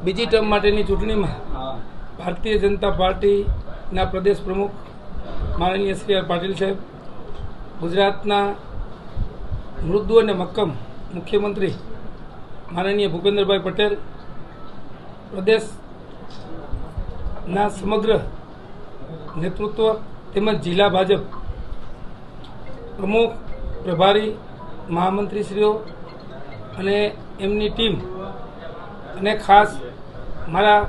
બીજી ટર્મ માટેની ચૂંટણીમાં ભારતીય જનતા પાર્ટીના પ્રદેશ પ્રમુખ માનનીય શ્રી આર પાટીલ સાહેબ ગુજરાતના મૃદુ અને મક્કમ મુખ્યમંત્રી માનનીય ભૂપેન્દ્રભાઈ પટેલ પ્રદેશના સમગ્ર નેતૃત્વ તેમજ જિલ્લા ભાજપ પ્રમુખ પ્રભારી મહામંત્રીશ્રીઓ અને એમની ટીમ અને ખાસ મારા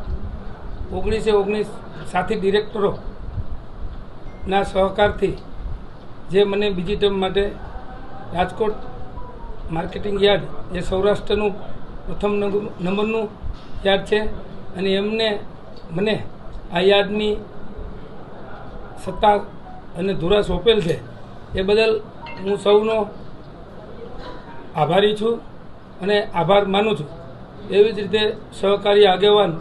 ઓગણીસે ઓગણીસ સાથી ડિરેક્ટરોના સહકારથી જે મને બીજી ટર્મ માટે રાજકોટ માર્કેટિંગ યાર્ડ, જે સૌરાષ્ટ્રનું પ્રથમ નંબરનું યાર્ડ છે અને એમને મને આ યાર્ડની સત્તા અને ધુરા સોંપેલ છે. એ બદલ હું સૌનો આભારી છું અને આભાર માનું છું. એવી જ રીતે સહકારી આગેવાન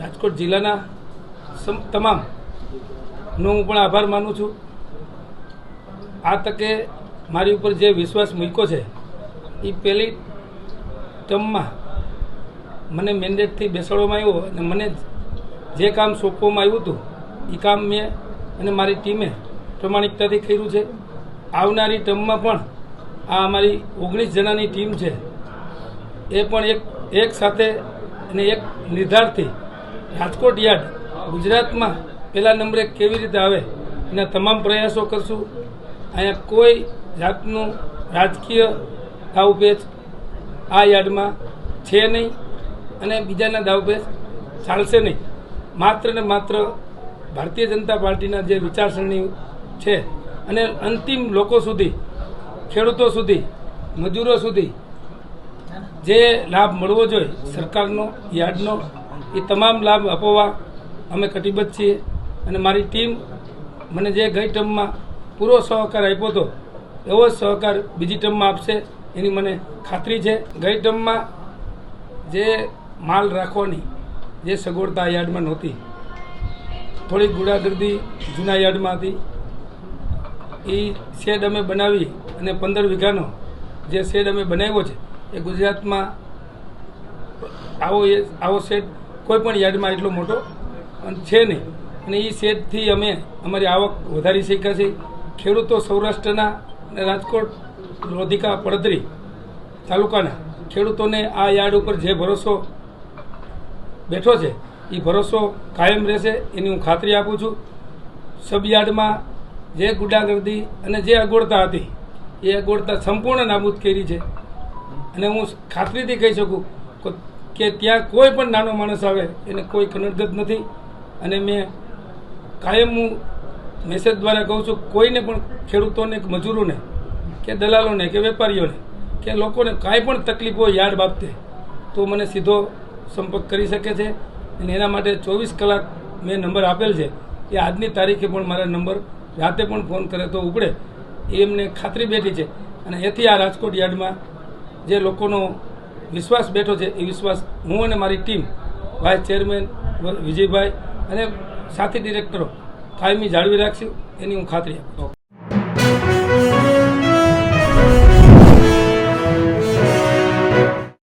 રાજકોટ જિલ્લાના સમ- તમામ હું પણ આભાર માનું છું. આ તકે મારી ઉપર જે વિશ્વાસ મૂક્યો છે એ પહેલી ટર્મમાં મને મેન્ડેટથી બેસાડવામાં આવ્યો અને મને જે કામ સોંપવામાં આવ્યું હતું એ કામ મેં અને મારી ટીમે પ્રમાણિકતાથી કર્યું છે. આવનારી ટર્મમાં પણ આ અમારી ઓગણીસ જણાની ટીમ છે. એ પણ એક એક સાથે અને એક નિર્ધારથી રાજકોટ યાર્ડ ગુજરાતમાં પહેલા નંબરે કેવી રીતે આવે એના તમામ પ્રયાસો કરશું. અહીંયા કોઈ જાતનું રાજકીય દાવપેચ આ યાર્ડમાં છે નહીં અને બીજાના દાવપેચ ચાલશે નહીં. માત્ર ને માત્ર ભારતીય જનતા પાર્ટીના જે વિચારસરણી છે અને અંતિમ લોકો સુધી, ખેડૂતો સુધી, મજૂરો સુધી જે લાભ મળવો જોઈએ સરકારનો, યાર્ડનો, એ તમામ લાભ અપાવવા અમે કટિબદ્ધ છીએ. અને મારી ટીમ મને જે ગઈ ટર્મમાં પૂરો સહકાર આપ્યો હતો, એવો જ સહકાર બીજી ટર્મમાં આપશે એની મને ખાતરી છે. ગઈ ટર્મમાં જે માલ રાખવાની જે સગવડતા યાર્ડમાં નહોતી, થોડીક ગુડાગર્દી જૂના યાર્ડમાં હતી. એ શેડ અમે બનાવી અને પંદર વીઘાનો જે શેડ અમે બનાવ્યો છે એ ગુજરાતમાં આવો એ આવો શેડ કોઈ પણ યાર્ડમાં એટલો મોટો છે નહીં. અને એ શેડથી અમે અમારી આવક વધારી શક્યા છીએ ખેડૂતો સૌરાષ્ટ્રના અને રાજકોટ લોધિકા પડદરી તાલુકાના ખેડૂતોને આ યાર્ડ ઉપર જે ભરોસો બેઠો છે એ ભરોસો કાયમ રહેશે એની હું ખાતરી આપું છું. સબયાર્ડમાં જે ગુડાગર્દી અને જે અગવડતા હતી, એ અગવડતા સંપૂર્ણ નાબૂદ કરી છે. અને હું ખાતરીથી કહી શકું કે ત્યાં કોઈ પણ નાનો માણસ આવે, એને કોઈ કનડગત નથી. અને મેં કાયમ હું મેસેજ દ્વારા કહું છું, કોઈને પણ ખેડૂતોને મજૂરોને, કે દલાલોને, કે વેપારીઓને, કે લોકોને કાંઈ પણ તકલીફ હોય યાર્ડ બાબતે, તો મને સીધો સંપર્ક કરી શકે છે. અને એના માટે ચોવીસ કલાક મેં નંબર આપેલ છે. એ આજની તારીખે પણ મારા નંબર રાતે પણ ફોન કરે તો ઉપડે. એમને ખાતરી બેઠી છે. અને એથી આ રાજકોટ યાર્ડમાં જે લોકોનો વિશ્વાસ બેઠો છે, એ વિશ્વાસ હું અને મારી ટીમ, વાઇસ ચેરમેન વિજયભાઈ અને સાથી ડિરેક્ટરો કાયમી જાળવી રાખશું, એની હું ખાતરી આપું